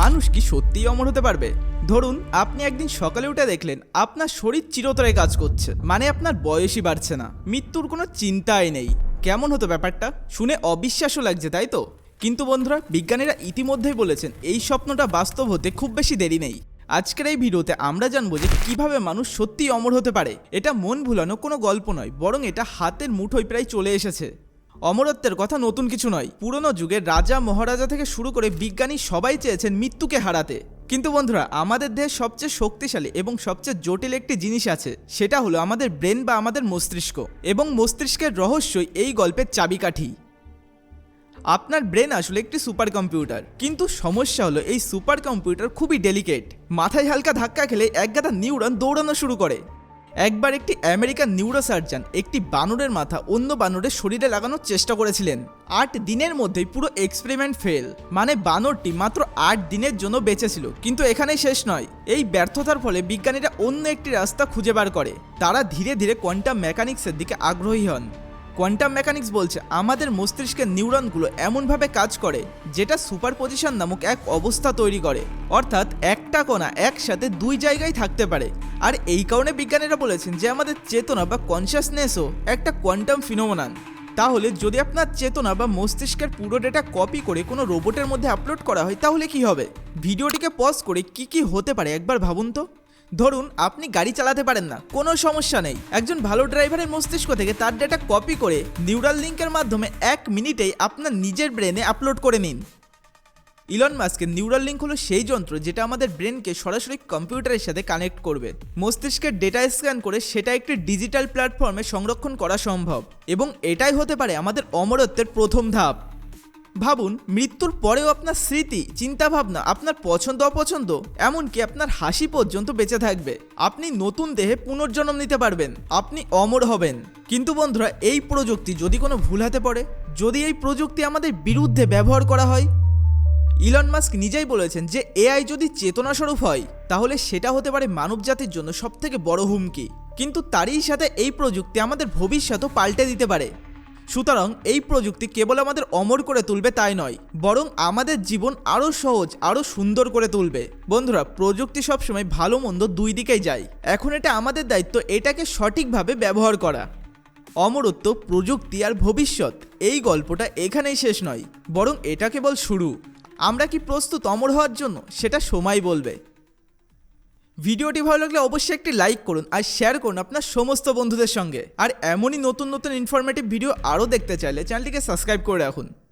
মানুষ কি সত্যিই অমর হতে পারবে? ধরুন, আপনি একদিন সকালে উঠে দেখলেন, আপনার শরীর চিরতরে কাজ করছে মানে আপনার বয়সই বাড়ছে না। মৃত্যুর কোনো চিন্তাই নেই। কেমন হতো ব্যাপারটা? শুনে অবিশ্বাসও লাগছে, তাই তো? কিন্তু বন্ধুরা, বিজ্ঞানীরা ইতিমধ্যেই বলেছেন, এই স্বপ্নটা বাস্তব হতে খুব বেশি দেরি নেই। আজকের এই ভিডিওতে আমরা জানব যে কীভাবে মানুষ সত্যিই অমর হতে পারে। এটা মন ভুলানো কোনো গল্প নয়, বরং এটা হাতের মুঠোয় প্রায় চলে এসেছে। অমরত্বের কথা নতুন কিছু নয়। পুরনো যুগে রাজা মহারাজা থেকে শুরু করে বিজ্ঞানী সবাই চেয়েছেন মৃত্যুকে হারাতে। কিন্তু বন্ধুরা, আমাদের দেহের সবচেয়ে শক্তিশালী এবং সবচেয়ে জটিল একটি জিনিস আছে, সেটা হলো আমাদের ব্রেন বা আমাদের মস্তিষ্ক। এবং মস্তিষ্কের রহস্যই এই গল্পের চাবিকাঠি। আপনার ব্রেন আসলে একটি সুপার কম্পিউটার কিন্তু সমস্যা হলো, এই সুপার কম্পিউটার খুবই ডেলিকেট। মাথায় হালকা ধাক্কা খেলে একগাদা নিউরন দৌড়ানো শুরু করে। একবার একটি আমেরিকান নিউরোসার্জন একটি বানরের মাথা অন্য বানরের শরীরে লাগানোর চেষ্টা করেছিলেন। আট দিনের মধ্যেই পুরো এক্সপেরিমেন্ট ফেল মানে বানরটি মাত্র আট দিনের জন্য বেঁচেছিল, কিন্তু এখানেই শেষ নয়। এই ব্যর্থতার ফলে বিজ্ঞানীরা অন্য একটি রাস্তা খুঁজে বার করে। তারা ধীরে ধীরে কোয়ান্টাম মেকানিক্সের দিকে আগ্রহী হন। কোয়ান্টাম মেকানিক্স বলছে আমাদের মস্তিষ্কের নিউরনগুলো এমনভাবে কাজ করে যেটা সুপার পজিশন নামক এক অবস্থা তৈরি করে। অর্থাৎ একটা কণা একসাথে দুই জায়গায় থাকতে পারে। আর এই কারণে বিজ্ঞানীরা বলেছেন যে আমাদের চেতনা বা কনসিয়াসনেসও একটা কোয়ান্টাম ফিনোমনান তাহলে যদি আপনার চেতনা বা মস্তিষ্কের পুরো ডেটা কপি করে কোনো রোবটের মধ্যে আপলোড করা হয়, তাহলে কি হবে? ভিডিওটিকে পজ করে কি কি হতে পারে একবার ভাবুন তো। ধরুন, আপনি গাড়ি চালাতে পারেন না। কোনো সমস্যা নেই। একজন ভালো ড্রাইভারের মস্তিষ্ক থেকে তার ডেটা কপি করে নিউরাল লিঙ্কের মাধ্যমে এক মিনিটেই আপনার নিজের ব্রেনে আপলোড করে নিন। ইলন মাস্কের নিউরাল লিঙ্ক হলো সেই যন্ত্র যেটা আমাদের ব্রেনকে সরাসরি কম্পিউটারের সাথে কানেক্ট করবে। মস্তিষ্কের ডেটা স্ক্যান করে সেটা একটি ডিজিটাল প্ল্যাটফর্মে সংরক্ষণ করা সম্ভব। এবং এটাই হতে পারে আমাদের অমরত্বের প্রথম ধাপ। ভাবুন, মৃত্যুর পরেও আপনার স্মৃতি, চিন্তাভাবনা, আপনার পছন্দ, অপছন্দ, এমনকি আপনার হাসি পর্যন্ত বেঁচে থাকবে। আপনি নতুন দেহে পুনর্জন্ম নিতে পারবেন, আপনি অমর হবেন। কিন্তু বন্ধুরা, এই প্রযুক্তি যদি কোনো ভুল হাতে পড়ে, যদি এই প্রযুক্তি আমাদের বিরুদ্ধে ব্যবহার করা হয়, ইলন মাস্ক নিজেই বলেছেন যে, এআই যদি চেতনাস্বরূপ হয়, তাহলে সেটা হতে পারে মানবজাতির জন্য সবথেকে বড় হুমকি। কিন্তু তারই সাথে এই প্রযুক্তি আমাদের ভবিষ্যতও পাল্টে দিতে পারে। সুতরাং এই প্রযুক্তি কেবল আমাদের অমর করে তুলবে তাই নয়, বরং আমাদের জীবন আরও সহজ, আরও সুন্দর করে তুলবে। বন্ধুরা, প্রযুক্তি সবসময় ভালো মন্দ দুই দিকেই যায়। এখন এটা আমাদের দায়িত্ব এটাকে সঠিকভাবে ব্যবহার করা। অমরত্ব, প্রযুক্তি আর ভবিষ্যৎ, এই গল্পটা এখানেই শেষ নয়, বরং এটা কেবল শুরু। আমরা কি প্রস্তুত অমর হওয়ার জন্য? সেটা সময় বলবে। ভিডিওটি ভালো লাগলে অবশ্যই একটি লাইক করুন আর শেয়ার করুন আপনার সমস্ত বন্ধুদের সঙ্গে। আর এমনই নতুন নতুন ইনফরমেটিভ ভিডিও আরও দেখতে চাইলে চ্যানেলটিকে সাবস্ক্রাইব করে রাখুন।